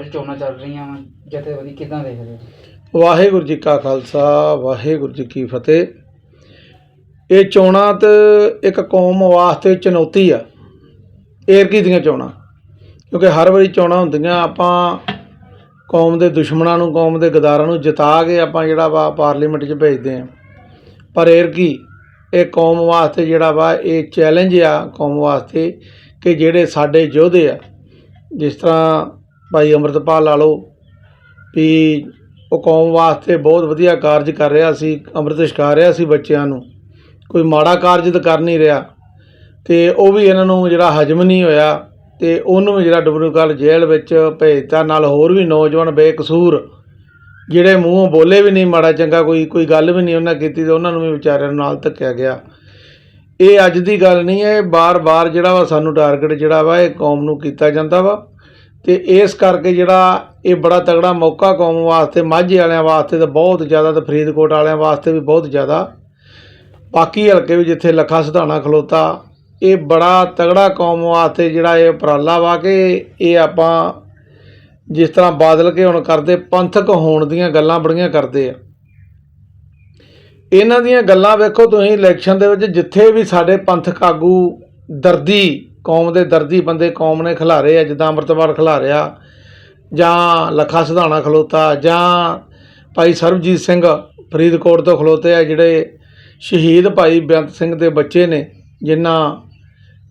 ਪੰਜਾਬ ਚੋਣਾਂ ਚੱਲ ਰਹੀਆਂ ਵਾ, ਜਥੇਬੰਦੀ ਕਿਦਾਂ ਦੇਖਦੇ ਹੋ ਵਾਹਿਗੁਰੂ ਜੀ ਕਾ ਖਾਲਸਾ, ਵਾਹਿਗੁਰੂ ਜੀ ਕੀ ਫਤਿਹ। ਇਹ ਚੋਣਾਂ ਤੇ ਇੱਕ ਕੌਮ ਵਾਸਤੇ ਚੁਣੌਤੀ ਆ, ਏਰਕੀ ਦੀਆਂ ਚੋਣਾਂ। ਕਿਉਂਕਿ ਹਰ ਵਾਰੀ ਚੋਣਾਂ ਹੁੰਦੀਆਂ, ਆਪਾਂ ਕੌਮ ਦੇ ਦੁਸ਼ਮਣਾਂ ਨੂੰ, ਕੌਮ ਦੇ ਗਦਾਰਾਂ ਨੂੰ ਜਿਤਾ ਕੇ ਆਪਾਂ ਜਿਹੜਾ ਵਾ ਪਾਰਲੀਮੈਂਟ 'ਚ ਭੇਜਦੇ ਆ। ਪਰ ਏਰਕੀ, ਇਹ ਕੌਮ ਵਾਸਤੇ ਜਿਹੜਾ ਵਾ, ਇਹ ਚੈਲੰਜ ਆ ਕੌਮ ਵਾਸਤੇ ਕਿ ਜਿਹੜੇ ਸਾਡੇ ਯੋਧੇ ਆ, ਜਿਸ ਤਰ੍ਹਾਂ ਭਾਈ ਅੰਮ੍ਰਿਤਪਾਲ ਲਾ ਲਓ ਵੀ ਉਹ ਕੌਮ ਵਾਸਤੇ ਬਹੁਤ ਵਧੀਆ ਕਾਰਜ ਕਰ ਰਿਹਾ ਸੀ, ਅੰਮ੍ਰਿਤ ਛਕਾ ਰਿਹਾ ਸੀ ਬੱਚਿਆਂ ਨੂੰ। ਕੋਈ ਮਾੜਾ ਕਾਰਜ ਤਾਂ ਕਰ ਨਹੀਂ ਰਿਹਾ ਤੇ ਉਹ ਵੀ ਇਹਨਾਂ ਨੂੰ ਜਿਹੜਾ ਹਜਮ ਨਹੀਂ ਹੋਇਆ ਤੇ ਉਹਨੂੰ ਵੀ ਜਿਹੜਾ ਡਬਰੂਗੜ੍ਹ ਜੇਲ੍ਹ ਵਿੱਚ ਭੇਜਤਾ। ਨਾਲ ਹੋਰ ਵੀ ਨੌਜਵਾਨ ਬੇਕਸੂਰ ਜਿਹੜੇ ਮੂੰਹੋਂ ਬੋਲੇ ਵੀ ਨਹੀਂ, ਮਾੜਾ ਚੰਗਾ ਕੋਈ ਕੋਈ ਗੱਲ ਵੀ ਨਹੀਂ ਉਹਨਾਂ ਕੀਤੀ ਤੇ ਉਹਨਾਂ ਨੂੰ ਵੀ ਵਿਚਾਰਿਆਂ ਨੂੰ ਨਾਲ ਧੱਕਿਆ ਗਿਆ। ਇਹ ਅੱਜ ਦੀ ਗੱਲ ਨਹੀਂ ਹੈ ਇਹ ਬਾਰ-ਬਾਰ ਜਿਹੜਾ ਵਾ ਸਾਨੂੰ ਟਾਰਗੇਟ ਜਿਹੜਾ ਵਾ, ਇਹ ਕੌਮ ਨੂੰ ਕੀਤਾ ਜਾਂਦਾ ਵਾ। ਤੇ ਇਸ ਕਰਕੇ ਜਿਹੜਾ ਇਹ ਬੜਾ ਤਗੜਾ ਮੌਕਾ ਕੌਮ ਵਾਸਤੇ, ਮਾਝੇ ਵਾਲਿਆਂ ਵਾਸਤੇ ਤਾਂ ਬਹੁਤ ਜ਼ਿਆਦਾ ਤੇ ਫਰੀਦਕੋਟ ਵਾਲਿਆਂ ਵਾਸਤੇ ਵੀ ਬਹੁਤ ਜ਼ਿਆਦਾ। ਬਾਕੀ ਹਲਕੇ ਵੀ ਜਿੱਥੇ ਲੱਖਾ ਸਿਧਾਣਾ ਖਲੋਤਾ, ਇਹ ਬੜਾ ਤਗੜਾ ਕੌਮ ਵਾਸਤੇ ਜਿਹੜਾ ਇਹ ਉਪਰਾਲਾ ਵਾ ਕਿ ਇਹ ਆਪਾਂ ਜਿਸ ਤਰ੍ਹਾਂ ਬਾਦਲ ਕੇ ਹੁਣ ਕਰਦੇ, ਪੰਥਕ ਹੋਣ ਦੀਆਂ ਗੱਲਾਂ ਬੜੀਆਂ ਕਰਦੇ ਆ। ਇਹਨਾਂ ਦੀਆਂ ਗੱਲਾਂ ਵੇਖੋ ਤੁਸੀਂ ਇਲੈਕਸ਼ਨ ਦੇ ਵਿੱਚ ਜਿੱਥੇ ਵੀ ਸਾਡੇ ਪੰਥਕ ਆਗੂ ਦਰਦੀ ਕੌਮ ਦੇ ਦਰਦੀ ਬੰਦੇ ਕੌਮ ਨੇ ਖਿਲਾਰੇ ਆ, ਜਿੱਦਾਂ ਅੰਮ੍ਰਿਤਪਾਲ ਖਿਲਾਰਿਆ, ਜਾਂ ਲੱਖਾ ਸਿਧਾਣਾ ਖਲੋਤਾ, ਜਾਂ ਭਾਈ ਸਰਬਜੀਤ ਸਿੰਘ ਫਰੀਦਕੋਟ ਤੋਂ ਖਲੋਤੇ ਆ, ਜਿਹੜੇ ਸ਼ਹੀਦ ਭਾਈ ਬੇਅੰਤ ਸਿੰਘ ਦੇ ਬੱਚੇ ਨੇ, ਜਿਨ੍ਹਾਂ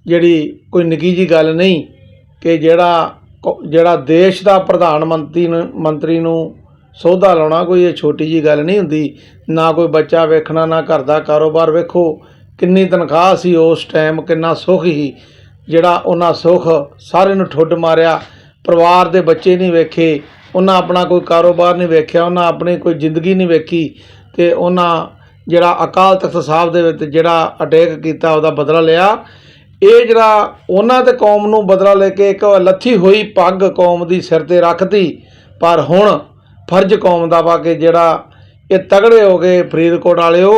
ਜਿਹੜੀ ਕੋਈ ਨਿੱਕੀ ਜੀ ਗੱਲ ਨਹੀਂ ਕਿ ਜਿਹੜਾ ਕੌ- ਜਿਹੜਾ ਦੇਸ਼ ਦਾ ਪ੍ਰਧਾਨ ਮੰਤਰੀ ਨੂੰ ਮੰਤਰੀ ਨੂੰ ਸੌਦਾ ਲਾਉਣਾ ਕੋਈ, ਇਹ ਛੋਟੀ ਜੀ ਗੱਲ ਨਹੀਂ ਹੁੰਦੀ, ਨਾ ਕੋਈ ਬੱਚਾ ਵੇਖਣਾ, ਨਾ ਘਰ ਦਾ ਕਾਰੋਬਾਰ ਵੇਖੋ, ਕਿੰਨੀ ਤਨਖਾਹ ਸੀ ਉਸ ਟਾਈਮ ਕਿੰਨਾ ਸੁੱਖ ਸੀ। ਜਿਹੜਾ ਉਹਨਾਂ ਸੁੱਖ ਸਾਰੇ ਨੂੰ ਠੁੱਡ ਮਾਰਿਆ, ਪਰਿਵਾਰ ਦੇ ਬੱਚੇ ਨਹੀਂ ਵੇਖੇ, ਉਹਨਾਂ ਆਪਣਾ ਕੋਈ ਕਾਰੋਬਾਰ ਨਹੀਂ ਵੇਖਿਆ, ਉਹਨਾਂ ਆਪਣੀ ਕੋਈ ਜ਼ਿੰਦਗੀ ਨਹੀਂ ਵੇਖੀ ਤੇ ਉਹਨਾਂ ਜਿਹੜਾ ਅਕਾਲ ਤਖਤ ਸਾਹਿਬ ਦੇ ਵਿੱਚ ਜਿਹੜਾ ਅਟੈਕ ਕੀਤਾ, ਉਹਦਾ ਬਦਲਾ ਲਿਆ। ਇਹ ਜਿਹੜਾ ਉਹਨਾਂ ਤੇ ਕੌਮ ਨੂੰ ਬਦਲਾ ਲੈ ਕੇ ਇੱਕ ਲੱਥੀ ਹੋਈ ਪੱਗ ਕੌਮ ਦੀ ਸਿਰ ਤੇ ਰੱਖਤੀ, ਪਰ ਹੁਣ ਫਰਜ਼ ਕੌਮ ਦਾ ਵਾ ਕਿ ਜਿਹੜਾ ਇਹ ਤਗੜੇ ਹੋ ਗਏ ਫਰੀਦਕੋਟ ਵਾਲਿਓ,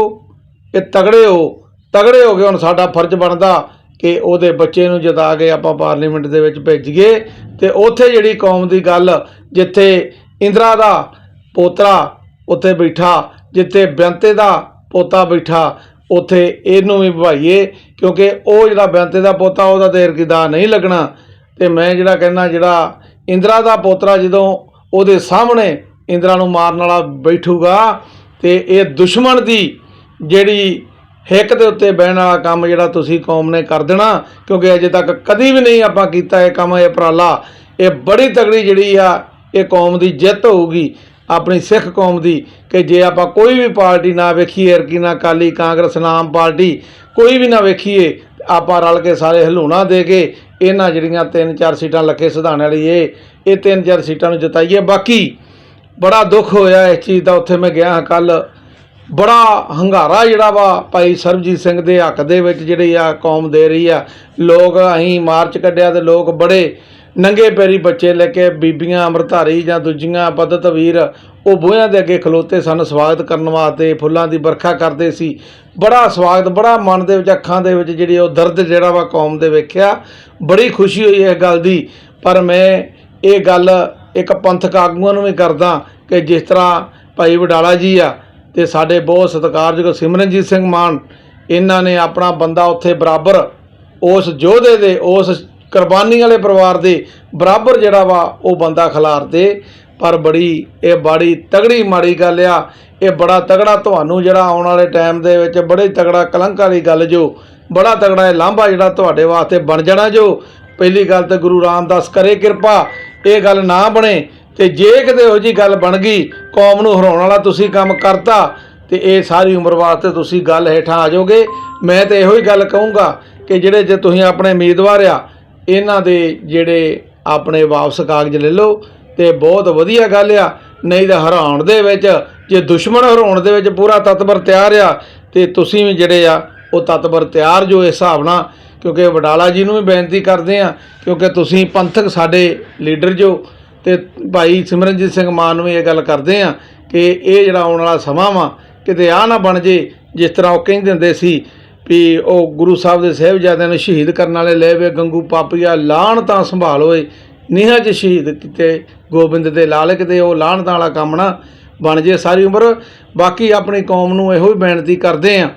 ਇਹ ਤਗੜੇ ਹੋ ਤਗੜੇ ਹੋ ਗਏ ਹੁਣ ਸਾਡਾ ਫਰਜ਼ ਬਣਦਾ ਕਿ ਉਹਦੇ ਬੱਚੇ ਨੂੰ ਜਿਤਾ ਕੇ ਆਪਾਂ ਪਾਰਲੀਮੈਂਟ ਦੇ ਵਿੱਚ ਭੇਜੀਏ ਤੇ ਉੱਥੇ ਜਿਹੜੀ ਕੌਮ ਦੀ ਗੱਲ ਜਿੱਥੇ ਇੰਦਰਾ ਦਾ ਪੋਤਰਾ ਉੱਥੇ ਬੈਠਾ, ਜਿੱਥੇ ਬੈਂਤੇ ਦਾ ਪੋਤਾ ਬੈਠਾ, ਉੱਥੇ ਇਹਨੂੰ ਵੀ ਭਾਈਏ ਕਿਉਂਕਿ ਉਹ ਜਿਹੜਾ ਬੈਂਤੇ ਦਾ ਪੋਤਾ, ਉਹਦਾ ਦੇਰ ਕਿਦਾ ਨਹੀਂ ਲੱਗਣਾ। ਤੇ ਮੈਂ ਜਿਹੜਾ ਕਹਿੰਦਾ, ਜਿਹੜਾ ਇੰਦਰਾ ਦਾ ਪੋਤਰਾ ਜਦੋਂ ਉਹਦੇ ਸਾਹਮਣੇ ਇੰਦਰਾ ਨੂੰ ਮਾਰਨ ਵਾਲਾ ਬੈਠੂਗਾ, ਤੇ ਇਹ ਦੁਸ਼ਮਣ ਦੀ ਜਿਹੜੀ ਹਿੱਕ ਦੇ ਉੱਤੇ ਬਹਿਣ ਵਾਲਾ ਕੰਮ ਜਿਹੜਾ ਤੁਸੀਂ ਕੌਮ ਨੇ ਕਰ ਦੇਣਾ, ਕਿਉਂਕਿ ਅਜੇ ਤੱਕ ਕਦੀ ਵੀ ਨਹੀਂ ਆਪਾਂ ਕੀਤਾ ਇਹ ਕੰਮ, ਇਹ ਉਪਰਾਲਾ। ਇਹ ਬੜੀ ਤਗੜੀ ਜਿਹੜੀ ਆ, ਇਹ ਕੌਮ ਦੀ ਜਿੱਤ ਹੋਊਗੀ, ਆਪਣੀ ਸਿੱਖ ਕੌਮ ਦੀ, ਕਿ ਜੇ ਆਪਾਂ ਕੋਈ ਵੀ ਪਾਰਟੀ ਨਾ ਵੇਖੀਏ ਅਰਕੀ ਨਾ ਕਾਲੀ ਕਾਂਗਰਸ ਨਾ ਆਮ ਪਾਰਟੀ, ਕੋਈ ਵੀ ਨਾ ਵੇਖੀਏ, ਆਪਾਂ ਰਲ ਕੇ ਸਾਰੇ ਹਲੂਣਾ ਦੇ ਕੇ ਇਹਨਾਂ ਜਿਹੜੀਆਂ ਤਿੰਨ ਚਾਰ ਸੀਟਾਂ ਲੱਖੇ ਸਿਧਾਣੇ ਵਾਲੀ ਇਹ ਇਹ ਤਿੰਨ ਚਾਰ ਸੀਟਾਂ ਨੂੰ ਜਿਤਾਈਏ। ਬਾਕੀ ਬੜਾ ਦੁੱਖ ਹੋਇਆ ਇਸ ਚੀਜ਼ ਦਾ, ਉੱਥੇ ਮੈਂ ਗਿਆ ਹਾਂ ਕੱਲ ਬੜਾ ਹੰਗਾਰਾ ਜਿਹੜਾ ਵਾ ਭਾਈ ਸਰਬਜੀਤ ਸਿੰਘ ਦੇ ਹੱਕ ਦੇ ਵਿੱਚ ਜਿਹੜੀ ਆ ਕੌਮ ਦੇ ਰਹੀ ਆ। ਲੋਕ ਅਸੀਂ ਮਾਰਚ ਕੱਢਿਆ ਤੇ ਲੋਕ ਬੜੇ ਨੰਗੇ ਪੈਰੀ ਬੱਚੇ ਲੈ ਕੇ ਬੀਬੀਆਂ ਅੰਮ੍ਰਿਤਧਾਰੀ ਜਾਂ ਦੂਜੀਆਂ ਪਦਤ ਵੀਰ ਉਹ ਬੂਹਿਆਂ ਦੇ ਅੱਗੇ ਖਲੋਤੇ ਸਨ ਸਵਾਗਤ ਕਰਨ ਵਾਸਤੇ, ਫੁੱਲਾਂ ਦੀ ਵਰਖਾ ਕਰਦੇ ਸੀ। ਬੜਾ ਸਵਾਗਤ, ਬੜਾ ਮਨ ਦੇ ਵਿੱਚ, ਅੱਖਾਂ ਦੇ ਵਿੱਚ ਜਿਹੜੀ ਉਹ ਦਰਦ ਜਿਹੜਾ ਵਾ ਕੌਮ ਦੇ ਵੇਖਿਆ। ਬੜੀ ਖੁਸ਼ੀ ਹੋਈ ਇਸ ਗੱਲ ਦੀ। ਪਰ ਮੈਂ ਇਹ ਗੱਲ ਇੱਕ ਪੰਥਕ ਆਗੂਆਂ ਨੂੰ ਵੀ ਕਰਦਾ ਕਿ ਜਿਸ ਤਰ੍ਹਾਂ ਭਾਈ ਵਡਾਲਾ ਜੀ ਆ ਤੇ ਸਾਡੇ ਬਹੁਤ ਸਤਿਕਾਰਯੋਗ ਸਿਮਰਨਜੀਤ ਸਿੰਘ ਮਾਨ, ਇਹਨਾਂ ਨੇ ਆਪਣਾ ਬੰਦਾ ਉੱਥੇ ਬਰਾਬਰ, ਉਸ ਯੋਧੇ ਦੇ, ਉਸ ਕੁਰਬਾਨੀ ਵਾਲੇ ਪਰਿਵਾਰ ਦੇ ਬਰਾਬਰ ਜਿਹੜਾ ਵਾ, ਉਹ ਬੰਦਾ ਖਿਲਾਰਦੇ ਪਰ ਬੜੀ, ਇਹ ਬੜੀ ਤਗੜੀ ਮਾੜੀ ਗੱਲ ਆ। ਇਹ ਬੜਾ ਤਗੜਾ ਤੁਹਾਨੂੰ ਜਿਹੜਾ ਆਉਣ ਵਾਲੇ ਟਾਈਮ ਦੇ ਵਿੱਚ ਬੜੇ ਤਗੜਾ ਕਲੰਕ ਵਾਲੀ ਗੱਲ ਜੋ, ਬੜਾ ਤਗੜਾ ਇਹ ਲਾਂਭਾ ਜਿਹੜਾ ਤੁਹਾਡੇ ਵਾਸਤੇ ਬਣ ਜਾਣਾ ਜੋ। ਪਹਿਲੀ ਗੱਲ ਤੇ ਗੁਰੂ ਰਾਮਦਾਸ ਕਰੇ ਕਿਰਪਾ, ਇਹ ਗੱਲ ਨਾ ਬਣੇ। ਤੇ ਜੇ ਕਿਤੇ ਇਹੋ ਜੀ ਗੱਲ ਬਣ ਗਈ, ਕੌਮ ਨੂੰ ਹਰਾਉਣ ਵਾਲਾ ਤੁਸੀਂ ਕੰਮ ਕਰਤਾ, ਤੇ ਇਹ ਸਾਰੀ ਉਮਰ ਵਾਸਤੇ ਤੁਸੀਂ ਗੱਲ ਹੇਠਾਂ ਆ ਜਾਓਗੇ। ਮੈਂ ਤੇ ਇਹੋ ਹੀ ਗੱਲ ਕਹੂੰਗਾ ਕਿ ਜਿਹੜੇ ਜੇ ਤੁਸੀਂ ਆਪਣੇ ਉਮੀਦਵਾਰ ਆ, ਇਹਨਾਂ ਦੇ ਜਿਹੜੇ ਆਪਣੇ ਵਾਪਸ ਕਾਗਜ਼ ਲੈ ਲਓ, ਤੇ ਬਹੁਤ ਵਧੀਆ ਗੱਲ ਆ। ਨਹੀਂ ਤਾਂ ਹਰਾਉਣ ਦੇ ਵਿੱਚ, ਜੇ ਦੁਸ਼ਮਣ ਹਰਾਉਣ ਦੇ ਵਿੱਚ ਪੂਰਾ ਤਤਪਰ ਤਿਆਰ ਆ, ਤੇ ਤੁਸੀਂ ਵੀ ਜਿਹੜੇ ਆ, ਉਹ ਤਤਪਰ ਤਿਆਰ ਜੋ ਇਸ ਹਿਸਾਬ ਨਾਲ, ਕਿਉਂਕਿ ਵਡਾਲਾ ਜੀ ਨੂੰ ਵੀ ਬੇਨਤੀ ਕਰਦੇ ਆ, ਕਿਉਂਕਿ ਤੁਸੀਂ ਪੰਥਕ ਸਾਡੇ ਲੀਡਰ ਜੋ ਤੇ ਭਾਈ ਸਿਮਰਨਜੀਤ ਸਿੰਘ ਮਾਨ ਨੂੰ ਵੀ ਇਹ ਗੱਲ ਕਰਦੇ ਆ ਕਿ ਇਹ ਜਿਹੜਾ ਆਉਣ ਵਾਲਾ ਸਮਾਂ ਵਾ, ਕਿਤੇ ਆ ਨਾ ਬਣ ਜੇ, ਜਿਸ ਤਰ੍ਹਾਂ ਉਹ ਕਹਿੰਦੇ ਹੁੰਦੇ ਸੀ ਵੀ ਉਹ ਗੁਰੂ ਸਾਹਿਬ ਦੇ ਸਹਿਬਜ਼ਾਦਿਆਂ ਨੂੰ ਸ਼ਹੀਦ ਕਰਨ ਵਾਲੇ ਲੈ ਵੇ ਗੰਗੂ ਪਾਪੀਆ ਲਾਣ ਤਾਂ ਸੰਭਾਲ ਹੋਏ ਨੀਹਾਂ 'ਚ ਸ਼ਹੀਦ ਕੀਤੇ ਗੋਬਿੰਦ ਦੇ ਲਾਲ ਕਿਤੇ ਉਹ ਲਾਹਣਤ ਵਾਲਾ ਕੰਮ ਨਾ ਬਣ ਜੇ ਸਾਰੀ ਉਮਰ। ਬਾਕੀ ਆਪਣੀ ਕੌਮ ਨੂੰ ਇਹੋ ਹੀ ਬੇਨਤੀ ਕਰਦੇ ਆ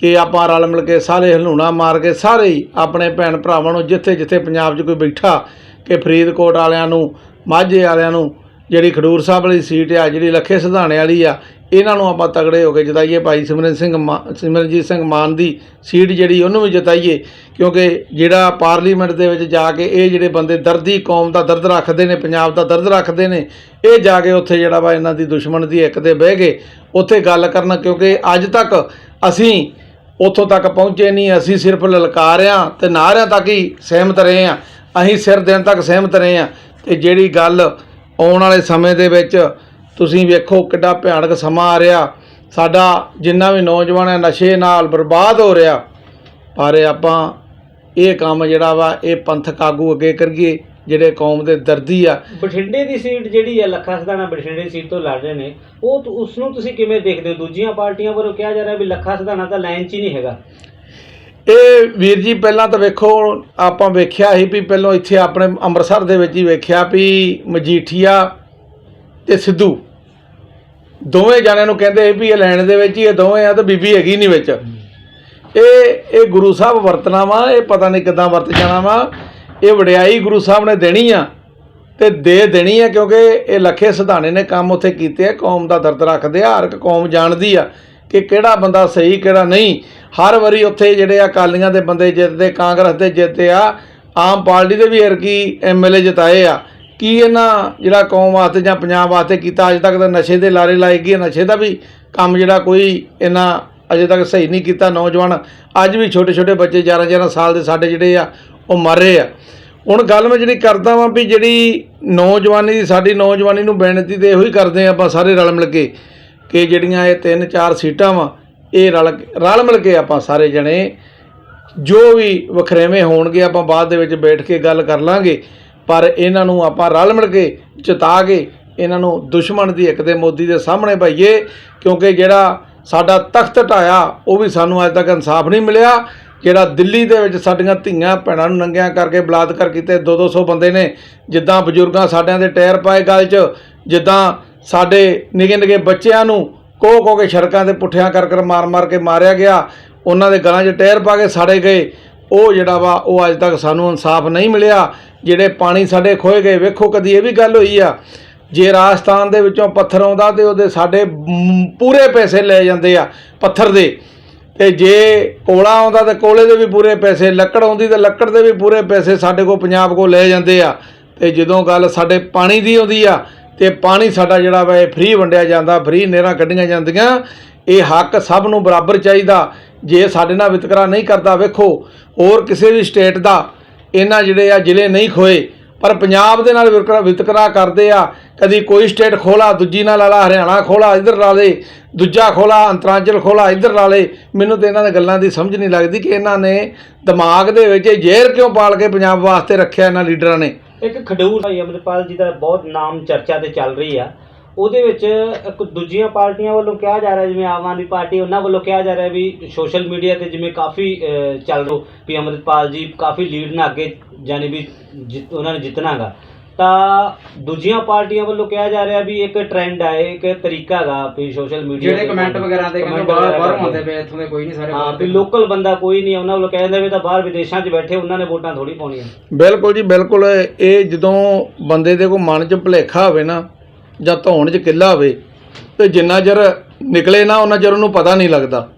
ਕਿ ਆਪਾਂ ਰਲ ਮਿਲ ਕੇ ਸਾਰੇ ਹਲੂਣਾ ਮਾਰ ਕੇ ਸਾਰੇ ਹੀ ਆਪਣੇ ਭੈਣ ਭਰਾਵਾਂ ਨੂੰ ਜਿੱਥੇ ਜਿੱਥੇ ਪੰਜਾਬ 'ਚ ਕੋਈ ਬੈਠਾ, ਕਿ ਫਰੀਦਕੋਟ ਵਾਲਿਆਂ ਨੂੰ ਮਾਝੇ ਵਾਲਿਆਂ ਨੂੰ ਜਿਹੜੀ ਖਡੂਰ ਸਾਹਿਬ ਵਾਲੀ ਸੀਟ ਆ, ਜਿਹੜੀ ਲੱਖੇ ਸਿਧਾਣੇ ਵਾਲੀ ਆ, ਇਹਨਾਂ ਨੂੰ ਆਪਾਂ ਤਗੜੇ ਹੋ ਕੇ ਜਿਤਾਈਏ ਭਾਈ ਸਿਮਰਨ ਸਿੰਘ ਮਾ- ਸਿਮਰਨਜੀਤ ਸਿੰਘ ਮਾਨ ਦੀ ਸੀਟ ਜਿਹੜੀ ਉਹਨੂੰ ਵੀ ਜਿਤਾਈਏ। ਕਿਉਂਕਿ ਜਿਹੜਾ ਪਾਰਲੀਮੈਂਟ ਦੇ ਵਿੱਚ ਜਾ ਕੇ ਇਹ ਜਿਹੜੇ ਬੰਦੇ ਦਰਦੀ ਕੌਮ ਦਾ ਦਰਦ ਰੱਖਦੇ ਨੇ, ਪੰਜਾਬ ਦਾ ਦਰਦ ਰੱਖਦੇ ਨੇ, ਇਹ ਜਾ ਕੇ ਉੱਥੇ ਜਿਹੜਾ ਵਾ ਇਹਨਾਂ ਦੀ ਦੁਸ਼ਮਣ ਦੀ ਇੱਕ ਤੇ ਬਹਿ ਗਏ। ਉੱਥੇ ਗੱਲ ਕਰਨ ਕਿਉਂਕਿ ਅੱਜ ਤੱਕ ਅਸੀਂ ਉੱਥੋਂ ਤੱਕ ਪਹੁੰਚੇ ਨਹੀਂ, ਅਸੀਂ ਸਿਰਫ ਲਲਕਾਰਿਆਂ ਤੇ ਨਾਰਿਆਂ ਤੱਕ ਹੀ ਸਹਿਮਤ ਰਹੇ ਆ ਅਸੀਂ ਸਿਰ ਦਿਨ ਤੱਕ ਸਹਿਮਤ ਰਹੇ ਆ ਤੇ ਜਿਹੜੀ ਗੱਲ ਆਉਣ ਵਾਲੇ ਸਮੇਂ ਦੇ ਵਿੱਚ ਤੁਸੀਂ ਵੇਖੋ ਕਿੱਡਾ ਭਿਆਨਕ ਸਮਾਂ ਆ ਰਿਹਾ। ਸਾਡਾ ਜਿੰਨਾ ਵੀ ਨੌਜਵਾਨ ਹੈ, ਨਸ਼ੇ ਨਾਲ ਬਰਬਾਦ ਹੋ ਰਿਹਾ। ਪਰ ਆਪਾਂ ਇਹ ਕੰਮ ਜਿਹੜਾ ਵਾ, ਇਹ ਪੰਥਕ ਆਗੂ ਅੱਗੇ ਕਰੀਏ, ਜਿਹੜੇ ਕੌਮ ਦੇ ਦਰਦੀ ਆ। ਬਠਿੰਡੇ ਦੀ ਸੀਟ ਜਿਹੜੀ ਆ ਲੱਖਾ ਸਦਾਣਾ ਬਠਿੰਡੇ ਦੀ ਸੀਟ ਤੋਂ ਲੜ ਰਹੇ ਨੇ। ਉਹ ਤੁ- ਉਸ ਨੂੰ ਤੁਸੀਂ ਕਿਵੇਂ ਦੇਖਦੇ ਹੋ? ਦੂਜੀਆਂ ਪਾਰਟੀਆਂ ਵੱਲੋਂ ਕਿਹਾ ਜਾ ਰਿਹਾ ਵੀ ਲੱਖਾ ਸਦਾਣਾ ਤਾਂ ਲਾਈਨ 'ਚ ਹੀ ਨਹੀਂ ਹੈਗਾ। ਇਹ ਵੀਰ ਜੀ, ਪਹਿਲਾਂ ਤਾਂ ਵੇਖੋ, ਆਪਾਂ ਵੇਖਿਆ ਸੀ ਵੀ ਪਹਿਲਾਂ ਇੱਥੇ ਆਪਣੇ ਅੰਮ੍ਰਿਤਸਰ ਦੇ ਵਿੱਚ ਹੀ ਵੇਖਿਆ ਵੀ ਮਜੀਠੀਆ ਤੇ ਸਿੱਧੂ। ਦੋਵੇਂ ਜਾਣਿਆਂ ਨੂੰ ਕਹਿੰਦੇ ਸੀ ਵੀ ਇਹ ਲੈਣ ਦੇ ਵਿੱਚ ਹੀ, ਇਹ ਦੋਵੇਂ ਆ ਤੇ ਬੀਬੀ ਹੈਗੀ ਨਹੀਂ ਵਿੱਚ। ਇਹ ਇਹ ਗੁਰੂ ਸਾਹਿਬ ਵਰਤਣਾ ਵਾ, ਇਹ ਪਤਾ ਨਹੀਂ ਕਿੱਦਾਂ ਵਰਤ ਜਾਣਾ ਵਾ। ਇਹ ਵਡਿਆਈ ਗੁਰੂ ਸਾਹਿਬ ਨੇ ਦੇਣੀ ਆ ਤੇ ਦੇ ਦੇਣੀ ਆ ਕਿਉਂਕਿ ਇਹ ਲੱਖੇ ਸਿਧਾਣੇ ਨੇ ਕੰਮ ਉੱਥੇ ਕੀਤੇ ਆ, ਕੌਮ ਦਾ ਦਰਦ ਰੱਖਦੇ ਆ, ਹਰ ਇੱਕ ਕੌਮ ਜਾਣਦੀ ਆ ਕਿ ਕਿਹੜਾ ਬੰਦਾ ਸਹੀ, ਕਿਹੜਾ ਨਹੀਂ। ਹਰ ਵਾਰੀ ਉੱਥੇ ਜਿਹੜੇ ਆ ਅਕਾਲੀਆਂ ਦੇ ਬੰਦੇ ਜਿੱਤਦੇ, ਕਾਂਗਰਸ ਦੇ ਜਿੱਤੇ ਆ, ਆਮ ਪਾਰਟੀ ਦੇ ਵੀ ਐਰਕੀ ਐਮਐਲਏ ਜਿਤਾਏ ਆ। ਕੀ ਇਹਨਾਂ ਜਿਹੜਾ ਕੌਮ ਵਾਸਤੇ ਜਾਂ ਪੰਜਾਬ ਵਾਸਤੇ ਕੀਤਾ, ਅੱਜ ਤੱਕ ਤਾਂ ਨਸ਼ੇ ਦੇ ਲਾਰੇ ਲਾਏ ਗਏ ਨਸ਼ੇ ਦਾ ਵੀ ਕੰਮ ਜਿਹੜਾ ਕੋਈ ਇਹਨਾਂ ਅਜੇ ਤੱਕ ਸਹੀ ਨਹੀਂ ਕੀਤਾ ਨੌਜਵਾਨ। ਅੱਜ ਵੀ ਛੋਟੇ ਛੋਟੇ ਬੱਚੇ 11 11 ਸਾਲ ਦੇ ਸਾਡੇ ਜਿਹੜੇ ਆ, ਉਹ ਮਰ ਰਹੇ ਆ। ਹੁਣ ਗੱਲ ਮੈਂ ਜਿਹੜੀ ਕਰਦਾ ਵਾਂ ਵੀ ਜਿਹੜੀ ਨੌਜਵਾਨੀ ਦੀ ਸਾਡੀ ਨੌਜਵਾਨੀ ਨੂੰ ਬੇਨਤੀ ਤੇ ਇਹੋ ਹੀ ਕਰਦੇ ਆ ਆਪਾਂ ਸਾਰੇ ਰਲ ਮਿਲ ਕੇ ਕਿ ਜਿਹੜੀਆਂ ਇਹ ਤਿੰਨ ਚਾਰ ਸੀਟਾਂ ਵਾ ਇਹ ਰਲ ਰਲ ਮਿਲ ਕੇ ਆਪਾਂ ਸਾਰੇ ਜਣੇ ਜੋ ਵੀ ਵਖਰੇਵੇਂ ਹੋਣਗੇ, ਆਪਾਂ ਬਾਅਦ ਦੇ ਵਿੱਚ ਬੈਠ ਕੇ ਗੱਲ ਕਰ ਲਾਂਗੇ। ਪਰ ਇਹਨਾਂ ਨੂੰ ਆਪਾਂ ਰਲ ਮਿਲ ਕੇ ਚਿਤਾ ਕੇ ਇਹਨਾਂ ਨੂੰ ਦੁਸ਼ਮਣ ਦੀ ਇੱਕ ਦੇ ਮੋਦੀ ਦੇ ਸਾਹਮਣੇ ਭਾਈਏ ਕਿਉਂਕਿ ਜਿਹੜਾ ਸਾਡਾ ਤਖਤ ਢਾਇਆ, ਉਹ ਵੀ ਸਾਨੂੰ ਅੱਜ ਤੱਕ ਇਨਸਾਫ ਨਹੀਂ ਮਿਲਿਆ। ਜਿਹੜਾ ਦਿੱਲੀ ਦੇ ਵਿੱਚ ਸਾਡੀਆਂ ਧੀਆਂ ਭੈਣਾਂ ਨੂੰ ਨੰਗਿਆਂ ਕਰਕੇ ਬਲਾਤਕਾਰ ਕੀਤੇ 2-200 ਬੰਦੇ ਨੇ, ਜਿੱਦਾਂ ਬਜ਼ੁਰਗਾਂ ਸਾਡਿਆਂ ਦੇ ਟਾਇਰ ਪਾਏ ਗੱਲ 'ਚ, ਜਿੱਦਾਂ ਸਾਡੇ ਨਿੱਕੇ ਨਿੱਕੇ ਬੱਚਿਆਂ ਨੂੰ ਕੋ ਕੋ ਕੇ ਸੜਕਾਂ ਤੇ ਪੁੱਠਿਆਂ ਕਰ ਕਰ ਮਾਰ ਮਾਰ ਕੇ ਮਾਰਿਆ ਗਿਆ। ਉਹਨਾਂ ਦੇ ਗਲਾਂ 'ਚ ਟਾਇਰ ਪਾ ਕੇ ਸਾੜੇ ਗਏ। ਉਹ ਜਿਹੜਾ ਵਾ, ਉਹ ਅੱਜ ਤੱਕ ਸਾਨੂੰ ਇਨਸਾਫ ਨਹੀਂ ਮਿਲਿਆ। ਜਿਹੜੇ ਪਾਣੀ ਸਾਡੇ ਖੋਏ ਗਏ, ਵੇਖੋ ਕਦੀ ਇਹ ਵੀ ਗੱਲ ਹੋਈ ਆ। ਜੇ ਰਾਜਸਥਾਨ ਦੇ ਵਿੱਚੋਂ ਪੱਥਰ ਆਉਂਦਾ ਤੇ ਉਹਦੇ ਸਾਡੇ ਪੂਰੇ ਪੈਸੇ ਲੈ ਜਾਂਦੇ ਆ ਪੱਥਰ ਦੇ। ਤੇ ਜੇ ਕੋਲਾ ਆਉਂਦਾ ਤੇ ਕੋਲੇ ਦੇ ਵੀ ਪੂਰੇ ਪੈਸੇ, ਲੱਕੜ ਆਉਂਦੀ ਤੇ ਲੱਕੜ ਦੇ ਵੀ ਪੂਰੇ ਪੈਸੇ ਸਾਡੇ ਕੋਲ, ਪੰਜਾਬ ਕੋਲ ਲੈ ਜਾਂਦੇ ਆ। ਤੇ ਜਦੋਂ ਗੱਲ ਸਾਡੇ ਪਾਣੀ ਦੀ ਆਉਂਦੀ ਆ ਤੇ ਪਾਣੀ ਸਾਡਾ ਜਿਹੜਾ ਵਾ ਇਹ ਫ੍ਰੀ ਵੰਡਿਆ ਜਾਂਦਾ ਫ੍ਰੀ ਨਹਿਰਾਂ ਕੱਢੀਆਂ ਜਾਂਦੀਆਂ। ਇਹ ਹੱਕ ਸਭ ਨੂੰ ਬਰਾਬਰ ਚਾਹੀਦਾ। ਜੇ ਸਾਡੇ ਨਾਲ ਵਿਤਕਰਾ ਨਹੀਂ ਕਰਦਾ, ਵੇਖੋ, ਹੋਰ ਕਿਸੇ ਵੀ ਸਟੇਟ ਦਾ ਇਹਨਾਂ ਜਿਹੜੇ ਆ ਜ਼ਿਲ੍ਹੇ ਨਹੀਂ ਖੋਏ, ਪਰ ਪੰਜਾਬ ਦੇ ਨਾਲ ਵਿਤਕਰਾ ਵਿਤਕਰਾ ਕਰਦੇ ਆ। ਕਦੀ ਕੋਈ ਸਟੇਟ ਖੋਲਾ ਦੂਜੀ ਨਾਲ ਲਾਲਾ ਹਰਿਆਣਾ ਖੋਲਾ ਇੱਧਰ ਲਾ ਲੇ, ਦੂਜਾ ਖੋਲਾ ਅੰਤਰਾਂਚਲ ਖੋਲਾ ਇੱਧਰ ਲਾ ਲੇ। ਮੈਨੂੰ ਤੇ ਇਹਨਾਂ ਦੀ ਗੱਲਾਂ ਦੀ ਸਮਝ ਨਹੀਂ ਲੱਗਦੀ ਕਿ ਇਹਨਾਂ ਨੇ ਦਿਮਾਗ ਦੇ ਵਿੱਚ ਇਹ ਜ਼ਹਿਰ ਕਿਉਂ ਪਾਲ ਕੇ ਪੰਜਾਬ ਵਾਸਤੇ ਰੱਖਿਆ ਇਹਨਾਂ ਲੀਡਰਾਂ ਨੇ? ਇੱਕ ਖਡੂਰ ਭਾਈ ਅਮਰਪਾਲ ਜੀ ਦਾ ਬਹੁਤ ਨਾਮ ਚਰਚਾ ਤੇ ਚੱਲ ਰਹੀ ਆ। ਉਹਦੇ ਵਿੱਚ ਇੱਕ ਦੂਜੀਆਂ ਪਾਰਟੀਆਂ ਵੱਲੋਂ ਕਿਹਾ ਜਾ ਰਿਹਾ, ਜਿਵੇਂ ਆਮ ਆਦਮੀ ਪਾਰਟੀ, ਉਹਨਾਂ ਵੱਲੋਂ ਕਿਹਾ ਜਾ ਰਿਹਾ ਵੀ ਸੋਸ਼ਲ ਮੀਡੀਆ ਤੇ ਜਿਵੇਂ ਕਾਫੀ ਚੱਲ ਰਿਹਾ ਵੀ ਅਮਰਪਾਲ ਜੀ ਕਾਫੀ ਲੀਡ ਨਾਲ ਅੱਗੇ ਜਾਨੀ ਵੀ ਜਿੱਤ- ਉਹਨਾਂ ਨੇ ਜਿੱਤਣਾਗਾ। ਤਾਂ ਦੂਜੀਆਂ ਪਾਰਟੀਆਂ ਵੱਲੋਂ ਕਿਹਾ ਜਾ ਰਿਹਾ ਵੀ ਇੱਕ ਟ੍ਰੈਂਡ ਹੈ ਇੱਕ ਤਰੀਕਾ ਹੈਗਾ ਵੀ ਸੋਸ਼ਲ ਮੀਡੀਆ ਜਿਹੜੇ ਕਮੈਂਟ ਵਗੈਰਾ ਦੇ ਕਹਿੰਦੇ ਬਾਹਰ ਬਾਹਰ ਆਉਂਦੇ ਪਏ ਇੱਥੋਂ ਦੇ ਕੋਈ ਨਹੀਂ ਸਾਰੇ ਹਾਂ ਵੀ। ਲੋਕਲ ਬੰਦਾ ਕੋਈ ਨਹੀਂ ਉਹਨਾਂ ਵੱਲੋਂ ਕਹਿੰਦੇ ਵੀ ਤਾਂ ਬਾਹਰ ਵਿਦੇਸ਼ਾਂ 'ਚ ਬੈਠੇ ਉਹਨਾਂ ਨੇ ਵੋਟਾਂ ਥੋੜੀ ਪਾਉਣੀਆਂ। ਬਿਲਕੁਲ ਜੀ ਬਿਲਕੁਲ। ਇਹ ਜਦੋਂ ਬੰਦੇ ਦੇ ਕੋ ਮਨ 'ਚ ਭੁਲੇਖਾ ਹੋਵੇ ਨਾ ਜਾਂ ਧੌਣ 'ਚ ਕਿੱਲਾ ਹੋਵੇ ਤੇ ਜਿੰਨਾ ਚਿਰ ਨਿਕਲੇ ਨਾ ਉਹਨਾਂ ਚਿਰ ਉਹਨੂੰ ਪਤਾ ਨਹੀਂ ਲੱਗਦਾ।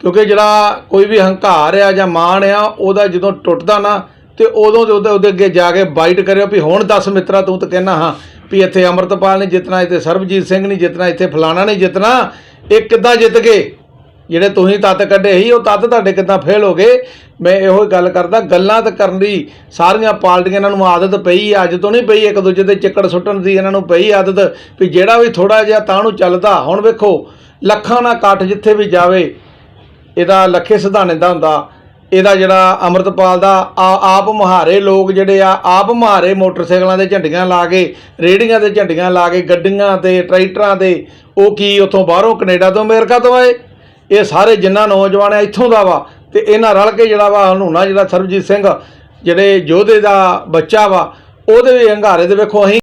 ਕਿਉਂਕਿ ਜਿਹੜਾ ਕੋਈ ਵੀ ਹੰਕਾਰ ਆ ਜਾਂ ਮਾਣ ਆ ਉਹਦਾ ਜਦੋਂ ਟੁੱਟਦਾ ਨਾ ਤੇ ਉਦੋਂ ਤੇ ਉਹਦੇ ਉਹਦੇ ਅੱਗੇ ਜਾ ਕੇ ਬਾਈਟ ਕਰਿਓ ਵੀ ਹੁਣ ਦੱਸ ਮਿੱਤਰਾ ਤੂੰ ਤਾਂ ਕਹਿਣਾ ਹਾਂ ਵੀ ਇੱਥੇ ਅਮਰਤਪਾਲ ਨਹੀਂ ਜਿੱਤਣਾ ਇੱਥੇ ਸਰਬਜੀਤ ਸਿੰਘ ਨਹੀਂ ਜਿੱਤਣਾ ਇੱਥੇ ਫਲਾਣਾ ਨਹੀਂ ਜਿੱਤਣਾ। ਇਹ ਕਿੱਦਾਂ ਜਿੱਤ ਗਏ? ਜਿਹੜੇ ਤੁਸੀਂ ਤੱਤ ਕੱਢੇ ਸੀ ਉਹ ਤੱਤ ਤੁਹਾਡੇ ਕਿੱਦਾਂ ਫੇਲ ਹੋ ਗਏ? ਮੈਂ ਇਹੋ ਹੀ ਗੱਲ ਕਰਦਾ ਗੱਲਾਂ ਤਾਂ ਕਰਨ ਦੀ ਸਾਰੀਆਂ ਪਾਰਟੀਆਂ ਇਹਨਾਂ ਨੂੰ ਆਦਤ ਪਈ ਆ, ਅੱਜ ਤੋਂ ਨਹੀਂ ਪਈ ਇੱਕ ਦੂਜੇ ਦੇ ਚੱਕੜ ਸੁੱਟਣ ਦੀ ਇਹਨਾਂ ਨੂੰ ਪਈ ਆਦਤ ਵੀ ਜਿਹੜਾ ਵੀ ਥੋੜਾ ਜਿਹਾ ਤਾਂ ਨੂੰ ਚੱਲਦਾ। ਹੁਣ ਵੇਖੋ ਲੱਖਾਂ ਨਾਲ ਇਕੱਠ ਜਿੱਥੇ ਵੀ ਜਾਵੇ ਇਹਦਾ ਲੱਖੇ ਸਿਧਾਣੇ ਦਾ ਹੁੰਦਾ। ਇਹਦਾ ਜਿਹੜਾ ਅਮਰਤਪਾਲ ਦਾ ਆ- ਆਪ ਮੁਹਾਰੇ ਲੋਕ ਜਿਹੜੇ ਆ, ਆਪ ਮੁਹਾਰੇ ਮੋਟਰਸਾਈਕਲਾਂ ਦੇ ਝੰਡੀਆਂ ਲਾ ਕੇ ਰੇੜੀਆਂ ਦੇ ਝੰਡੀਆਂ ਲਾ ਕੇ, ਗੱਡੀਆਂ ਤੇ ਟਰੈਕਟਰਾਂ 'ਤੇ ਉਹ ਕੀ ਉੱਥੋਂ ਬਾਹਰੋਂ ਕੈਨੇਡਾ ਤੋਂ ਅਮਰੀਕਾ ਤੋਂ ਆਏ? ਇਹ ਸਾਰੇ ਜਿੰਨਾ ਨੌਜਵਾਨ ਆ, ਇੱਥੋਂ ਦਾ ਵਾ। ਤੇ ਇਹਨਾਂ ਰਲ ਕੇ ਜਿਹੜਾ ਵਾ, ਹਨੂਣਾ ਜਿਹੜਾ ਸਰਬਜੀਤ ਸਿੰਘ, ਜਿਹੜੇ ਯੋਧੇ ਦਾ ਬੱਚਾ ਵਾ, ਉਹਦੇ ਹੰਗਾਰੇ ਦੇ ਵੇਖੋ ਅਸੀਂ